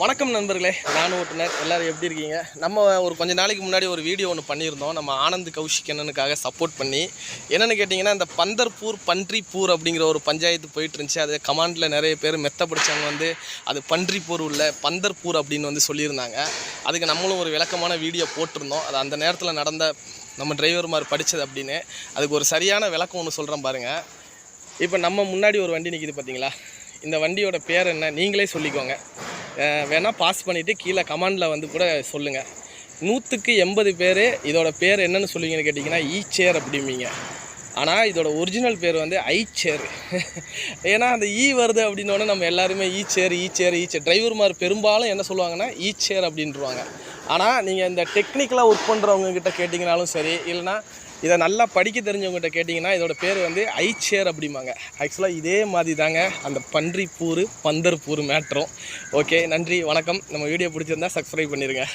வணக்கம் நண்பர்களே நானும் ஓட்டுநர். எல்லாரும் எப்படி இருக்கீங்க? நம்ம ஒரு கொஞ்ச நாளைக்கு முன்னாடி ஒரு வீடியோ ஒன்று பண்ணியிருந்தோம். நம்ம ஆனந்த் கௌஷிக் அண்ணனுக்காக சப்போர்ட் பண்ணி என்னென்னு கேட்டிங்கன்னா இந்த பந்தர்பூர் பன்றிப்பூர் அப்படிங்கிற ஒரு பஞ்சாயத்து போயிட்டு இருந்துச்சு. அது கமாண்டில் நிறைய பேர் மெத்த பிடிச்சவங்க வந்து அது பன்றிப்பூர் உள்ள பந்தர்பூர் அப்படின்னு வந்து சொல்லியிருந்தாங்க. அதுக்கு நம்மளும் ஒரு விளக்கமான வீடியோ போட்டிருந்தோம். அது அந்த நேரத்தில் நடந்த நம்ம டிரைவர் மாதிரி படித்தது அப்படின்னு. அதுக்கு ஒரு சரியான விளக்கம் ஒன்று சொல்கிறேன் பாருங்கள் இப்போ நம்ம முன்னாடி ஒரு வண்டி நிற்கிது பார்த்தீங்களா இந்த வண்டியோட பேர் என்ன? நீங்களே சொல்லிக்கோங்க. வேணால் பாஸ் பண்ணிவிட்டு கீழே கமெண்டில் வந்து கூட சொல்லுங்கள் நூற்றுக்கு எண்பது பேர் இதோட பேர் என்னென்னு சொல்லுவீங்கன்னு கேட்டிங்கன்னா ஈச்சேர் e அப்படிம்பீங்க. ஆனால் இதோட ஒரிஜினல் பேர் வந்து ஐ சேர். ஏன்னா அந்த ஈ வருது அப்படின்னோடனே நம்ம எல்லாருமே ஈ சேர் ஈ சேர் ஈ சேர். டிரைவர்மார் பெரும்பாலும் என்ன சொல்லுவாங்கன்னா ஈ சேர் அப்படின்ட்டுருவாங்க ஆனால் நீங்கள் இந்த டெக்னிக்கலாக ஒர்க் பண்ணுறவங்க கிட்ட கேட்டிங்கனாலும் சரி இல்லைனா இதை நல்லா படிக்க தெரிஞ்சவங்ககிட்ட கேட்டிங்கன்னா இதோட பேர் வந்து ஐச்சேர் அப்படிம்பாங்க. ஆக்சுவலாக இதே மாதிரி தாங்க அந்த பந்தர் பூரு மேட்ரும் ஓகே நன்றி வணக்கம். நம்ம வீடியோ பிடிச்சிருந்தா சப்ஸ்கிரைப் பண்ணிடுங்க